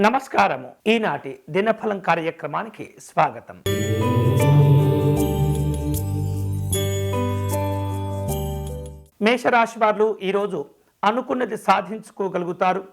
నమస్కారము. ఈనాటి దినఫలం కార్యక్రమానికి స్వాగతం. మేషరాశి వారు ఈరోజు అనుకున్నది సాధించుకోగలుగుతారు.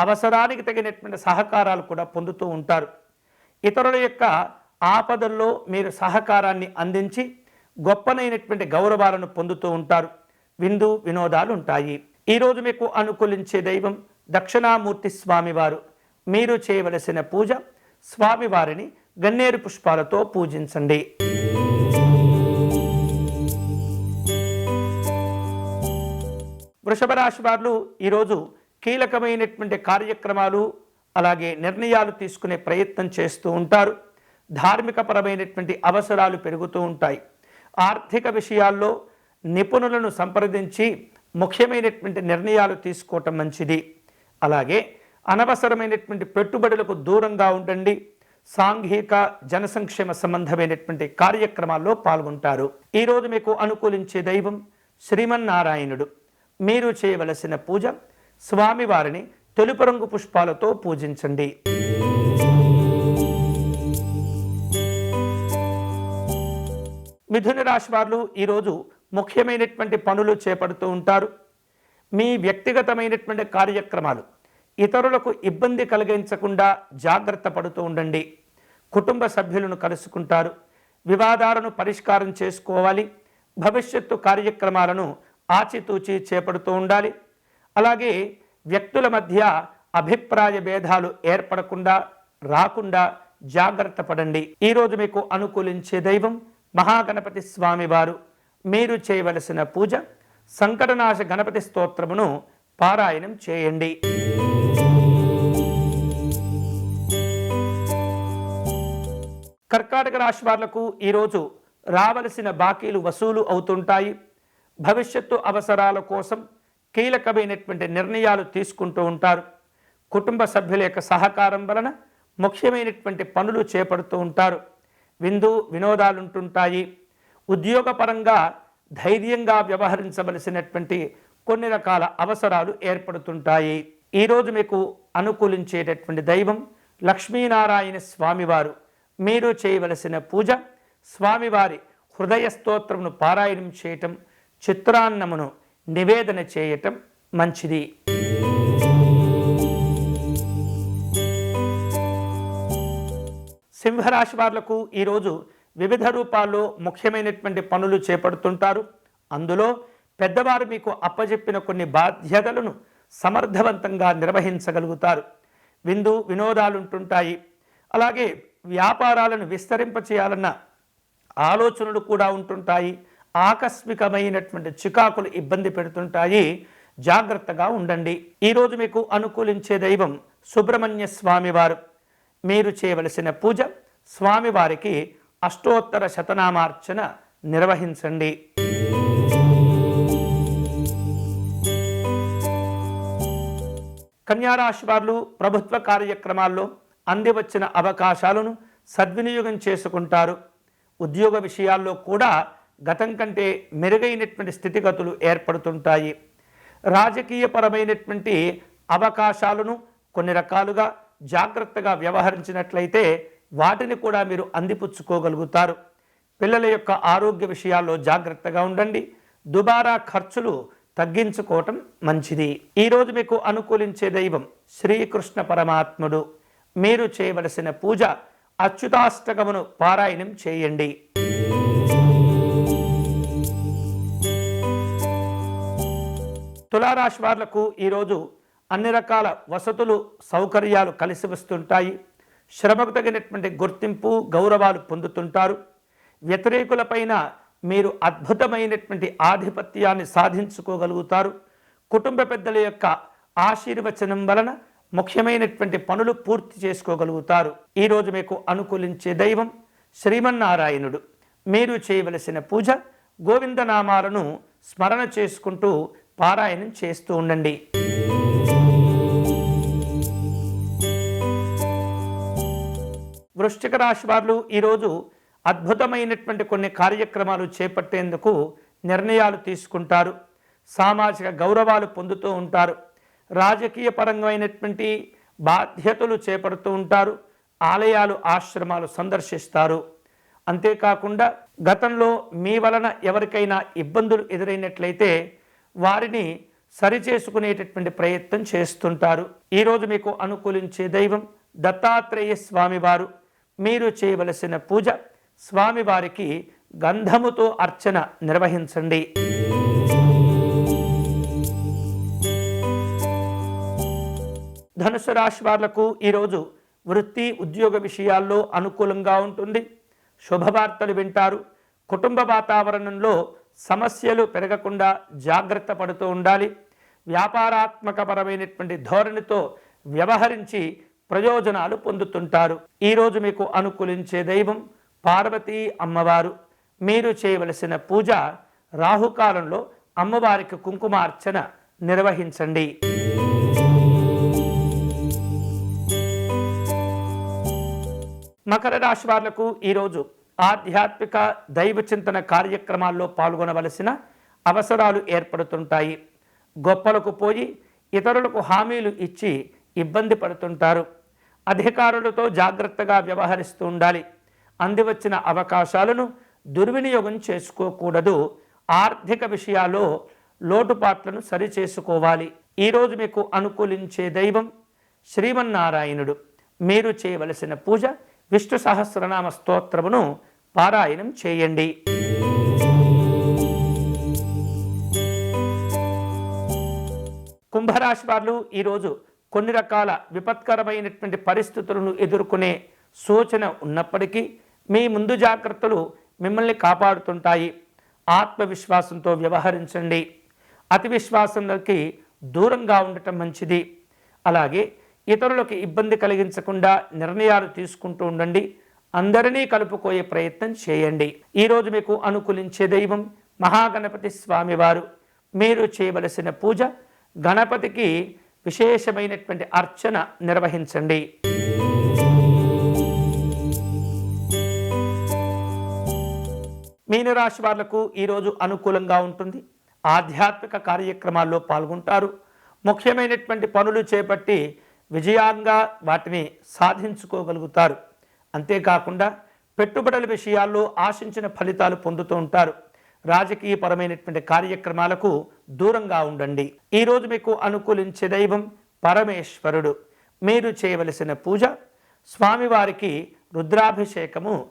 అవసరానికి తగినటువంటి సహకారాలు కూడా పొందుతూ ఉంటారు. ఇతరుల యొక్క ఆపదల్లో మీరు సహకారాన్ని అందించి గొప్పనైనటువంటి గౌరవాలను పొందుతూ ఉంటారు. విందు వినోదాలు ఉంటాయి. ఈరోజు మీకు అనుకూలించే దైవం దక్షిణామూర్తి స్వామివారు. మీరు చేయవలసిన పూజ స్వామివారిని గన్నేరు పుష్పాలతో పూజించండి. వృషభ రాశి వారు ఈరోజు కీలకమైనటువంటి కార్యక్రమాలు అలాగే నిర్ణయాలు తీసుకునే ప్రయత్నం చేస్తూ ఉంటారు. ధార్మికపరమైనటువంటి అవసరాలు పెరుగుతూ ఉంటాయి. ఆర్థిక విషయాల్లో నిపుణులను సంప్రదించి ముఖ్యమైనటువంటి నిర్ణయాలు తీసుకోవటం మంచిది. అలాగే అనవసరమైనటువంటి పెట్టుబడులకు దూరంగా ఉండండి. సాంఘిక జనసంక్షేమ సంబంధమైనటువంటి కార్యక్రమాల్లో పాల్గొంటారు. ఈరోజు మీకు అనుకూలించే దైవం శ్రీమన్నారాయణుడు. మీరు చేయవలసిన పూజ స్వామివారిని తెలుపు రంగు పుష్పాలతో పూజించండి. మిథున రాశి వారు ఈరోజు ముఖ్యమైనటువంటి పనులు చేపడుతూ ఉంటారు. మీ వ్యక్తిగతమైనటువంటి కార్యక్రమాలు ఇతరులకు ఇబ్బంది కలిగించకుండా జాగ్రత్త పడుతూ ఉండండి. కుటుంబ సభ్యులను కలుసుకుంటారు. వివాదాలను పరిష్కారం చేసుకోవాలి. భవిష్యత్తు కార్యక్రమాలను ఆచితూచి చేపడుతూ ఉండాలి. అలాగే వ్యక్తుల మధ్య అభిప్రాయ భేదాలు ఏర్పడకుండా రాకుండా జాగ్రత్త పడండి. ఈరోజు మీకు అనుకూలించే దైవం మహాగణపతి స్వామివారు మీరు చేయవలసిన పూజ సంకటనాశ గణపతి స్తోత్రమును పారాయణం చేయండి. కర్కాటక రాశి వాళ్ళకు ఈరోజు రావలసిన బాకీలు వసూలు అవుతుంటాయి. భవిష్యత్తు అవసరాల కోసం కీలకమైనటువంటి నిర్ణయాలు తీసుకుంటూ ఉంటారు. కుటుంబ సభ్యుల యొక్క సహకారం వలన ముఖ్యమైనటువంటి పనులు చేపడుతూ ఉంటారు. విందు వినోదాలుంటుంటాయి. ఉద్యోగపరంగా ధైర్యంగా వ్యవహరించవలసినటువంటి కొన్ని రకాల అవసరాలు ఏర్పడుతుంటాయి. ఈరోజు మీకు అనుకూలించేటటువంటి దైవం లక్ష్మీనారాయణ స్వామివారు. మీరు చేయవలసిన పూజ స్వామివారి హృదయ స్తోత్రమును పారాయణం చేయటం చిత్రాన్నమును నివేదన చేయటం మంచిది. సింహరాశి వారులకు ఈరోజు వివిధ రూపాల్లో ముఖ్యమైనటువంటి పనులు చేపడుతుంటారు. అందులో పెద్దవారు మీకు అప్పజెప్పిన కొన్ని బాధ్యతలను సమర్థవంతంగా నిర్వహించగలుగుతారు. విందు వినోదాలుంటుంటాయి. అలాగే వ్యాపారాలను విస్తరింపచేయాలన్న ఆలోచనలు కూడా ఉంటుంటాయి. ఆకస్మికమైనటువంటి చికాకులు ఇబ్బంది పెడుతుంటాయి. జాగ్రత్తగా ఉండండి. ఈరోజు మీకు అనుకూలించే దైవం సుబ్రహ్మణ్య స్వామివారు. మీరు చేయవలసిన పూజ స్వామివారికి అష్టోత్తర శతనామార్చన నిర్వహించండి. కన్యారాశి వారు ప్రభుత్వ కార్యక్రమాల్లో అందివచ్చిన అవకాశాలను సద్వినియోగం చేసుకుంటారు. ఉద్యోగ విషయాల్లో కూడా గతం కంటే మెరుగైనటువంటి స్థితిగతులు ఏర్పడుతుంటాయి. రాజకీయపరమైనటువంటి అవకాశాలను కొన్ని రకాలుగా జాగ్రత్తగా వ్యవహరించినట్లయితే వాటిని కూడా మీరు అందిపుచ్చుకోగలుగుతారు. పిల్లల యొక్క ఆరోగ్య విషయాల్లో జాగ్రత్తగా ఉండండి. దుబారా ఖర్చులు తగ్గించుకోవటం మంచిది. ఈరోజు మీకు అనుకూలించే దైవం శ్రీకృష్ణ పరమాత్ముడు. మీరు చేయవలసిన పూజ అచ్యుతాష్టకమును పారాయణం చేయండి. తులారాశి వారులకు ఈరోజు అన్ని రకాల వసతులు సౌకర్యాలు కలిసి వస్తుంటాయి. శ్రమకు తగినటువంటి గుర్తింపు గౌరవాలు పొందుతుంటారు. వ్యతిరేకులపైన మీరు అద్భుతమైనటువంటి ఆధిపత్యాన్ని సాధించుకోగలుగుతారు. కుటుంబ పెద్దల యొక్క ఆశీర్వచనం వలన ముఖ్యమైనటువంటి పనులు పూర్తి చేసుకోగలుగుతారు. ఈరోజు మీకు అనుకూలించే దైవం శ్రీమన్నారాయణుడు. మీరు చేయవలసిన పూజ గోవిందనామాలను స్మరణ చేసుకుంటూ పారాయణం చేస్తూ ఉండండి. వృశ్చిక రాశి వారు ఈరోజు అద్భుతమైనటువంటి కొన్ని కార్యక్రమాలు చేపట్టేందుకు నిర్ణయాలు తీసుకుంటారు. సామాజిక గౌరవాలు పొందుతూ ఉంటారు. రాజకీయ పరంగమైనటువంటి బాధ్యతలు చేపడుతూ ఉంటారు. ఆలయాలు ఆశ్రమాలు సందర్శిస్తారు. అంతేకాకుండా గతంలో మీ వలన ఎవరికైనా ఇబ్బందులు ఎదురైనట్లయితే వారిని సరిచేసుకునేటటువంటి ప్రయత్నం చేస్తుంటారు. ఈరోజు మీకు అనుకూలించే దైవం దత్తాత్రేయ స్వామివారు. మీరు చేయవలసిన పూజ స్వామివారికి గంధముతో అర్చన నిర్వహించండి. ధనుసు రాశి వాళ్ళకు ఈరోజు వృత్తి ఉద్యోగ విషయాల్లో అనుకూలంగా ఉంటుంది. శుభవార్తలు వింటారు. కుటుంబ వాతావరణంలో సమస్యలు పెరగకుండా జాగ్రత్త పడుతూ ఉండాలి. వ్యాపారాత్మకపరమైనటువంటి ధోరణితో వ్యవహరించి ప్రయోజనాలు పొందుతుంటారు. ఈరోజు మీకు అనుకూలించే దైవం పార్వతీ అమ్మవారు మీరు చేయవలసిన పూజ రాహుకాలంలో అమ్మవారికి కుంకుమార్చన నిర్వహించండి. మకర రాశి వాళ్ళకు ఈరోజు ఆధ్యాత్మిక దైవ చింతన కార్యక్రమాల్లో పాల్గొనవలసిన అవసరాలు ఏర్పడుతుంటాయి. గొప్పలకు పోయి ఇతరులకు హామీలు ఇచ్చి ఇబ్బంది పడుతుంటారు. అధికారులతో జాగ్రత్తగా వ్యవహరిస్తూ ఉండాలి. అందివచ్చిన అవకాశాలను దుర్వినియోగం చేసుకోకూడదు. ఆర్థిక విషయాల్లో లోటుపాట్లను సరిచేసుకోవాలి. ఈరోజు మీకు అనుకూలించే దైవం శ్రీమన్నారాయణుడు. మీరు చేయవలసిన పూజ విష్ణు సహస్రనామ స్తోత్రమును పారాయణం చేయండి. కుంభరాశి వారు ఈరోజు కొన్ని రకాల విపత్కరమైనటువంటి పరిస్థితులను ఎదుర్కొనే సూచన ఉన్నప్పటికీ మీ ముందు జాగ్రత్తలు మిమ్మల్ని కాపాడుతుంటాయి. ఆత్మవిశ్వాసంతో వ్యవహరించండి. అతి విశ్వాసంలోకి దూరంగా ఉండటం మంచిది. అలాగే ఇతరులకు ఇబ్బంది కలిగించకుండా నిర్ణయాలు తీసుకుంటూ ఉండండి. అందరినీ కలుపుకోయే ప్రయత్నం చేయండి. ఈరోజు మీకు అనుకూలించే దైవం మహాగణపతి స్వామివారు. మీరు చేయవలసిన పూజ గణపతికి విశేషమైనటువంటి అర్చన నిర్వహించండి. మీనరాశి వాళ్ళకు ఈరోజు అనుకూలంగా ఉంటుంది. ఆధ్యాత్మిక కార్యక్రమాల్లో పాల్గొంటారు. ముఖ్యమైనటువంటి పనులు చేపట్టి విజయంగా వాటిని సాధించుకోగలుగుతారు. అంతేకాకుండా పెట్టుబడుల విషయాల్లో ఆశించిన ఫలితాలు పొందుతూ ఉంటారు. రాజకీయపరమైనటువంటి కార్యక్రమాలకు దూరంగా ఉండండి. ఈరోజు మీకు అనుకూలించే దైవం పరమేశ్వరుడు. మీరు చేయవలసిన పూజ స్వామివారికి రుద్రాభిషేకము